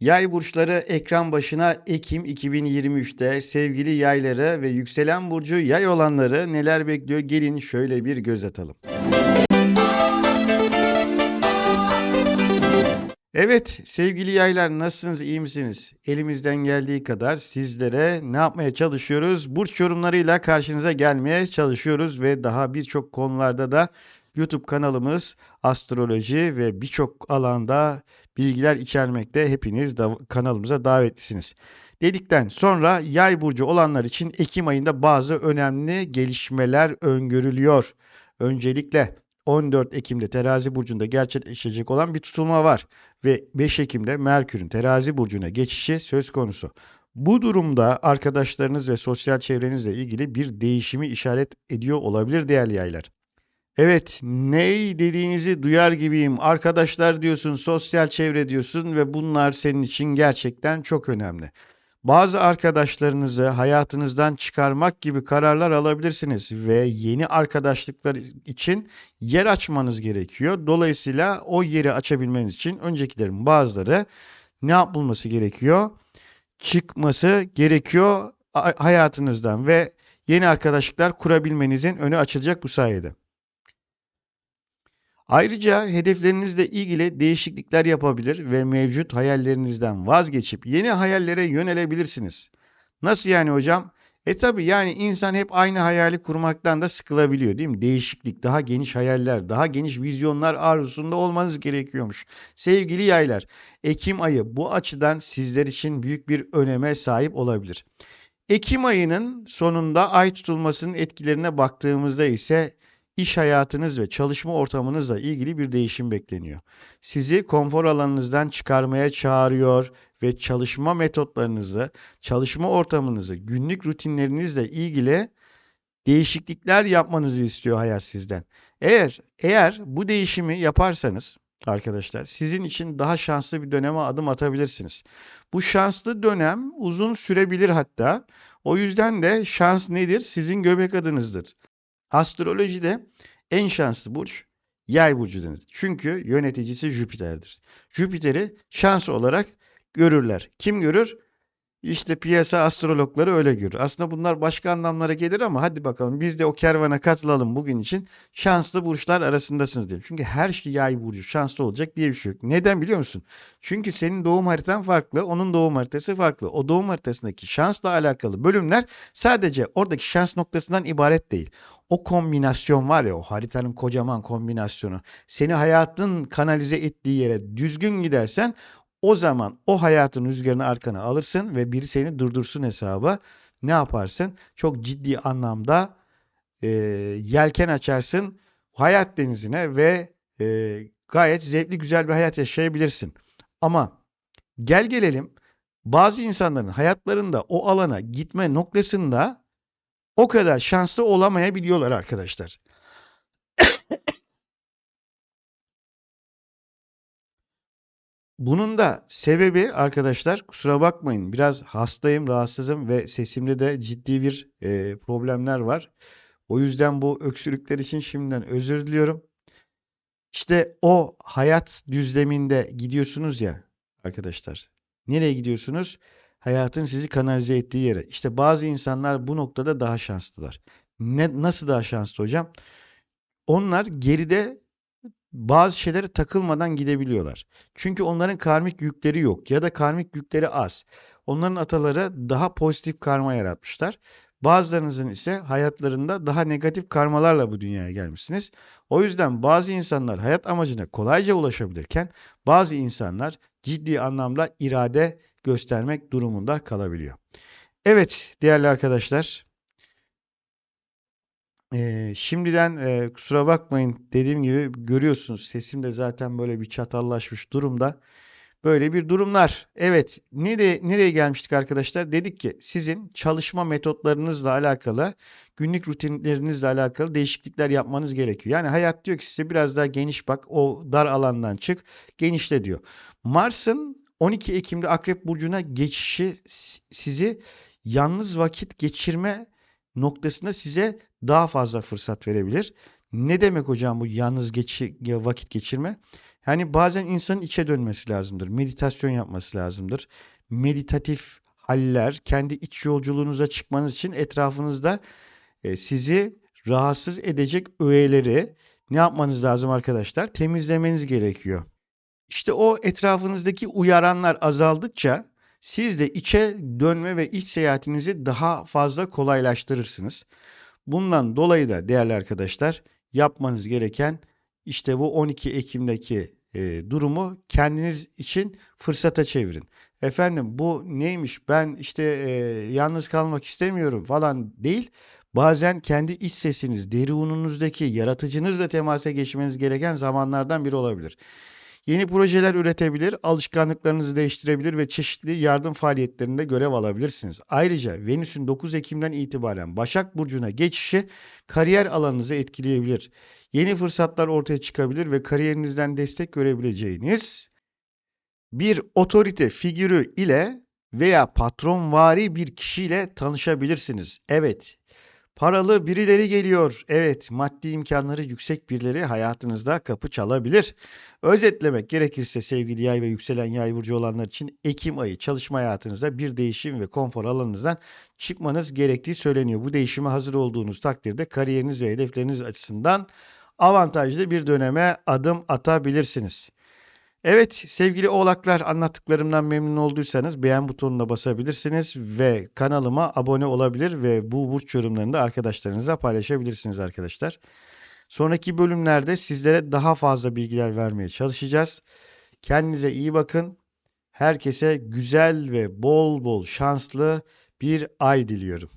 Yay burçları ekran başına Ekim 2023'te sevgili yayları ve yükselen burcu yay olanları neler bekliyor gelin şöyle bir göz atalım. Evet sevgili yaylar nasılsınız iyi misiniz? Elimizden geldiği kadar sizlere ne yapmaya çalışıyoruz? Burç yorumlarıyla karşınıza gelmeye çalışıyoruz ve daha birçok konularda da YouTube kanalımız astroloji ve birçok alanda bilgiler içermekte. Hepiniz da kanalımıza davetlisiniz. Dedikten sonra yay burcu olanlar için Ekim ayında bazı önemli gelişmeler öngörülüyor. Öncelikle 14 Ekim'de terazi burcunda gerçekleşecek olan bir tutulma var ve 5 Ekim'de Merkür'ün terazi burcuna geçişi söz konusu. Bu durumda arkadaşlarınız ve sosyal çevrenizle ilgili bir değişimi işaret ediyor olabilir değerli yaylar. Evet, ney dediğinizi duyar gibiyim. Arkadaşlar diyorsun, sosyal çevre diyorsun ve bunlar senin için gerçekten çok önemli. Bazı arkadaşlarınızı hayatınızdan çıkarmak gibi kararlar alabilirsiniz ve yeni arkadaşlıklar için yer açmanız gerekiyor. Dolayısıyla o yeri açabilmeniz için öncekilerin bazıları ne yapılması gerekiyor? Çıkması gerekiyor hayatınızdan ve yeni arkadaşlıklar kurabilmenizin önü açılacak bu sayede. Ayrıca hedeflerinizle ilgili değişiklikler yapabilir ve mevcut hayallerinizden vazgeçip yeni hayallere yönelebilirsiniz. Nasıl yani hocam? E tabi yani insan hep aynı hayali kurmaktan da sıkılabiliyor değil mi? Değişiklik, daha geniş hayaller, daha geniş vizyonlar arzusunda olmanız gerekiyormuş. Sevgili yaylar, Ekim ayı bu açıdan sizler için büyük bir öneme sahip olabilir. Ekim ayının sonunda ay tutulmasının etkilerine baktığımızda ise iş hayatınız ve çalışma ortamınızla ilgili bir değişim bekleniyor. Sizi konfor alanınızdan çıkarmaya çağırıyor ve çalışma metotlarınızı, çalışma ortamınızı, günlük rutinlerinizle ilgili değişiklikler yapmanızı istiyor hayat sizden. Eğer eğer bu değişimi yaparsanız arkadaşlar sizin için daha şanslı bir döneme adım atabilirsiniz. Bu şanslı dönem uzun sürebilir hatta. O yüzden de şans nedir? Sizin göbek adınızdır. Astrolojide en şanslı burç yay burcu denir. Çünkü yöneticisi Jüpiter'dir. Jüpiter'i şans olarak görürler. Kim görür? İşte piyasa astrologları öyle görür. Aslında bunlar başka anlamlara gelir ama hadi bakalım biz de o kervana katılalım bugün için. Şanslı burçlar arasındasınız diye. Çünkü her şey yay burcu şanslı olacak diye bir şey yok. Neden biliyor musun? Çünkü senin doğum haritan farklı, onun doğum haritası farklı. O doğum haritasındaki şansla alakalı bölümler sadece oradaki şans noktasından ibaret değil. O kombinasyon var ya o haritanın kocaman kombinasyonu. Seni hayatın kanalize ettiği yere düzgün gidersen o zaman o hayatın rüzgarını arkana alırsın ve biri seni durdursun hesaba. Ne yaparsın? Çok ciddi anlamda e, yelken açarsın hayat denizine ve e, gayet zevkli güzel bir hayat yaşayabilirsin. Ama gel gelelim bazı insanların hayatlarında o alana gitme noktasında o kadar şanslı olamayabiliyorlar arkadaşlar. Bunun da sebebi arkadaşlar kusura bakmayın biraz hastayım, rahatsızım ve sesimde de ciddi bir e, problemler var. O yüzden bu öksürükler için şimdiden özür diliyorum. İşte o hayat düzleminde gidiyorsunuz ya arkadaşlar. Nereye gidiyorsunuz? Hayatın sizi kanalize ettiği yere. İşte bazı insanlar bu noktada daha şanslılar. Ne, nasıl daha şanslı hocam? Onlar geride bazı şeylere takılmadan gidebiliyorlar. Çünkü onların karmik yükleri yok ya da karmik yükleri az. Onların ataları daha pozitif karma yaratmışlar. Bazılarınızın ise hayatlarında daha negatif karmalarla bu dünyaya gelmişsiniz. O yüzden bazı insanlar hayat amacına kolayca ulaşabilirken bazı insanlar ciddi anlamda irade göstermek durumunda kalabiliyor. Evet değerli arkadaşlar ee, şimdiden e, kusura bakmayın dediğim gibi görüyorsunuz sesim de zaten böyle bir çatallaşmış durumda. Böyle bir durumlar. Evet, nereye, nereye gelmiştik arkadaşlar? Dedik ki sizin çalışma metotlarınızla alakalı, günlük rutinlerinizle alakalı değişiklikler yapmanız gerekiyor. Yani hayat diyor ki size biraz daha geniş bak, o dar alandan çık, genişle diyor. Mars'ın 12 Ekim'de Akrep Burcu'na geçişi sizi yalnız vakit geçirme noktasında size daha fazla fırsat verebilir. Ne demek hocam bu yalnız geçi, vakit geçirme? Yani bazen insanın içe dönmesi lazımdır. Meditasyon yapması lazımdır. Meditatif haller, kendi iç yolculuğunuza çıkmanız için etrafınızda e, sizi rahatsız edecek öğeleri ne yapmanız lazım arkadaşlar? Temizlemeniz gerekiyor. İşte o etrafınızdaki uyaranlar azaldıkça siz de içe dönme ve iç seyahatinizi daha fazla kolaylaştırırsınız. Bundan dolayı da değerli arkadaşlar yapmanız gereken işte bu 12 Ekim'deki e, durumu kendiniz için fırsata çevirin. Efendim bu neymiş ben işte e, yalnız kalmak istemiyorum falan değil. Bazen kendi iç sesiniz, derumunuzdaki yaratıcınızla temasa geçmeniz gereken zamanlardan biri olabilir. Yeni projeler üretebilir, alışkanlıklarınızı değiştirebilir ve çeşitli yardım faaliyetlerinde görev alabilirsiniz. Ayrıca Venüs'ün 9 Ekim'den itibaren Başak Burcu'na geçişi kariyer alanınızı etkileyebilir. Yeni fırsatlar ortaya çıkabilir ve kariyerinizden destek görebileceğiniz bir otorite figürü ile veya patronvari bir kişiyle tanışabilirsiniz. Evet, paralı birileri geliyor. Evet, maddi imkanları yüksek birileri hayatınızda kapı çalabilir. Özetlemek gerekirse sevgili yay ve yükselen yay burcu olanlar için Ekim ayı çalışma hayatınızda bir değişim ve konfor alanınızdan çıkmanız gerektiği söyleniyor. Bu değişime hazır olduğunuz takdirde kariyeriniz ve hedefleriniz açısından avantajlı bir döneme adım atabilirsiniz. Evet sevgili oğlaklar anlattıklarımdan memnun olduysanız beğen butonuna basabilirsiniz ve kanalıma abone olabilir ve bu burç yorumlarını da arkadaşlarınızla paylaşabilirsiniz arkadaşlar. Sonraki bölümlerde sizlere daha fazla bilgiler vermeye çalışacağız. Kendinize iyi bakın. Herkese güzel ve bol bol şanslı bir ay diliyorum.